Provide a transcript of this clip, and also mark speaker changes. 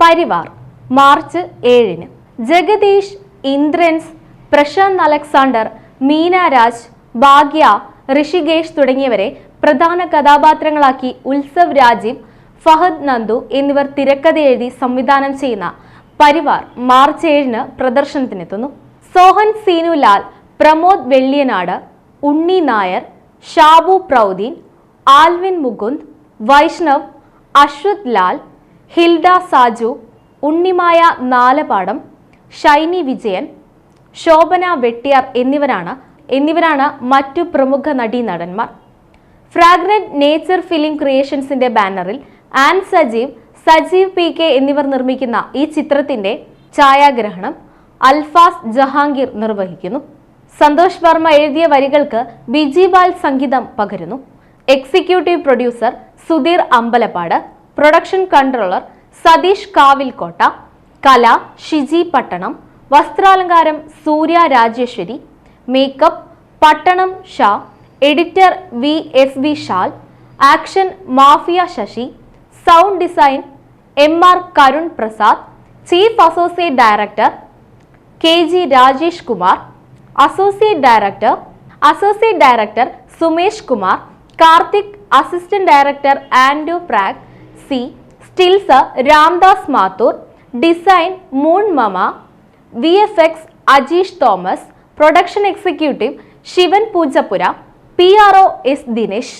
Speaker 1: Parivar March ഏഴിന്. Jagadish Indrans Prashanth Alexander Meenaraj Bhagya Rishikesh തുടങ്ങിയവരെ പ്രധാന കഥാപാത്രങ്ങളാക്കി ഉത്സവ് രാജീവ് ഫഹദ് നന്ദു എന്നിവർ തിരക്കഥ എഴുതി സംവിധാനം ചെയ്യുന്ന പരിവാർ മാർച്ച് ഏഴിന് പ്രദർശനത്തിനെത്തുന്നു. സോഹൻ സീനുലാൽ പ്രമോദ് വെള്ളിയനാട് ഉണ്ണി നായർ ഷാബു പ്രൗദീൻ ആൽവിൻ മുകുന്ദ് വൈഷ്ണവ് അശ്വത് ലാൽ ഹിൽഡ സാജു ഉണ്ണിമായ നാലപാടം ഷൈനി വിജയൻ ശോഭന വെട്ടിയാർ എന്നിവരാണ് എന്നിവരാണ് മറ്റു പ്രമുഖ നടീനടന്മാർ ഫ്രാഗ്രന്റ് നേച്ചർ ഫിലിം ക്രിയേഷൻസിന്റെ ബാനറിൽ Ann Sajeev Sajeev P K എന്നിവർ നിർമ്മിക്കുന്ന ഈ ചിത്രത്തിന്റെ ഛായാഗ്രഹണം അൽഫാസ് ജഹാംഗീർ നിർവഹിക്കുന്നു. സന്തോഷ് വർമ്മ എഴുതിയ വരികൾക്ക് ബിജി ബാൽ സംഗീതം പകരുന്നു. Executive producer Sudheer Ambalappad production controller Satheesh Kavilkotta കല Shiji Pattanam വസ്ത്രാലങ്കാരം Surya Rajeswari makeup Pattanam Sha editor V S Vishal action mafia Sasi sound design M R Karun Prasad chief associate director K G Rajesh Kumar associate director associate director Sumesh Kumar Karthik assistant director Andrew Prague C stills Ramdas Mathoor design moon മമ V F X Ajeesh Thomas production executive Sivan Poojappura P R O S Dinesh